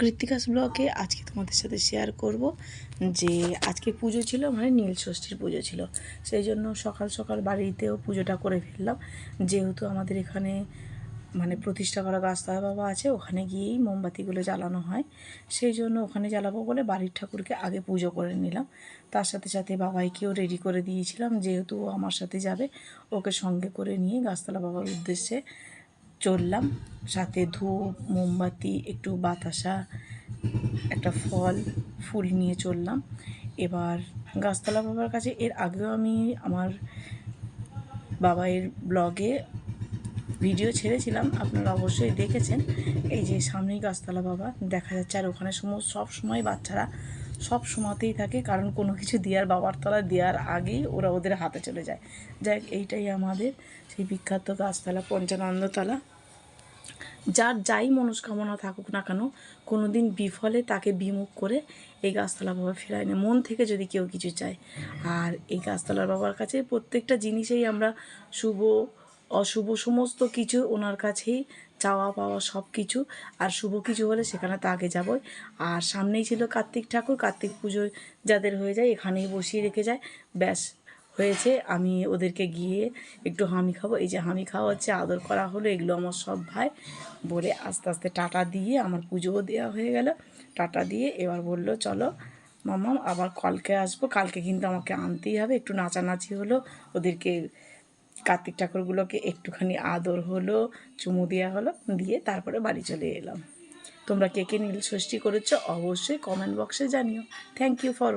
কৃত্তিকাস ব্লকে আজকে তোমাদের সাথে শেয়ার করব যে আজকে পুজো ছিল মানে নীল ষষ্ঠীর পুজো ছিল। সেই জন্য সকাল সকাল বাড়িতেও পুজোটা করে ফেললাম। যেহেতু আমাদের এখানে মানে প্রতিষ্ঠা করা গাছতলা বাবা আছে, ওখানে গিয়েই মোমবাতিগুলো জ্বালানো হয়। সেই জন্য ওখানে জ্বালাবো বলে বাড়ির ঠাকুরকে আগে পুজো করে নিলাম। তার সাথে সাথে বাবাইকেও রেডি করে দিয়েছিলাম, যেহেতু আমার সাথে যাবে, ওকে সঙ্গে করে নিয়ে গাছতলা বাবার উদ্দেশ্যে চললাম। সাথে ধূপ, মোমবাতি, একটু বাতাসা, একটা ফল, ফুল নিয়ে চললাম। এবার গাছতলা বাবার কাছে, এর আগেও আমি আমার বাবাইয়ের ব্লগে ভিডিও ছেড়েছিলাম, আপনারা অবশ্যই দেখেছেন। এই যে সামনেই গাছতলা বাবা, দেখা যাচ্ছে আর ওখানে সমস্ত সব সময় বাচ্চারা সব সময়তেই থাকে, কারণ কোনো কিছু দেওয়ার, বাবার তলা দেওয়ার আগেই ওরা ওদের হাতে চলে যায়। যাই এইটাই আমাদের সেই বিখ্যাত গাছতলা, পঞ্চানন্দতলা। যার যাই মনস্কামনা থাকুক না কেন কোনো দিন বিফলে তাকে বিমুখ করে এই গাছতলা বাবা ফেরায় না। মন থেকে যদি কেউ কিছু চায়, আর এই গাছতলার বাবার কাছে প্রত্যেকটা জিনিসেই আমরা শুভ, অশুভ সমস্ত কিছু ওনার কাছেই চাওয়া, পাওয়া সব কিছু, আর শুভ কিছু হলে সেখানে তো আগে যাবই। আর সামনেই ছিল কার্তিক ঠাকুর, কার্তিক পুজো যাদের হয়ে যায় এখানেই বসিয়ে রেখে যায়। ব্যাস হয়েছে, আমি ওদেরকে গিয়ে একটু হামি খাব। এই যে হামি খাওয়া হচ্ছে, আদর করা হলো, এগুলো আমার সব ভাই বলে আস্তে আস্তে টাটা দিয়ে আমার পুজোও দেওয়া হয়ে গেল। টাটা দিয়ে এবার বলল, চলো মামা আবার কালকে আসব। কালকে কিন্তু আমাকে আনতেই হবে। একটু নাচানাচি হলো, ওদেরকে কার্তিক ঠাকুরগুলোকে একটুখানি আদর হলো, চুমু দেওয়া হলো, দিয়ে তারপরে বাড়ি চলে এলাম। তোমরা কে কে নীল ষষ্ঠী করেছ অবশ্যই কমেন্ট বক্সে জানিও। Thank you for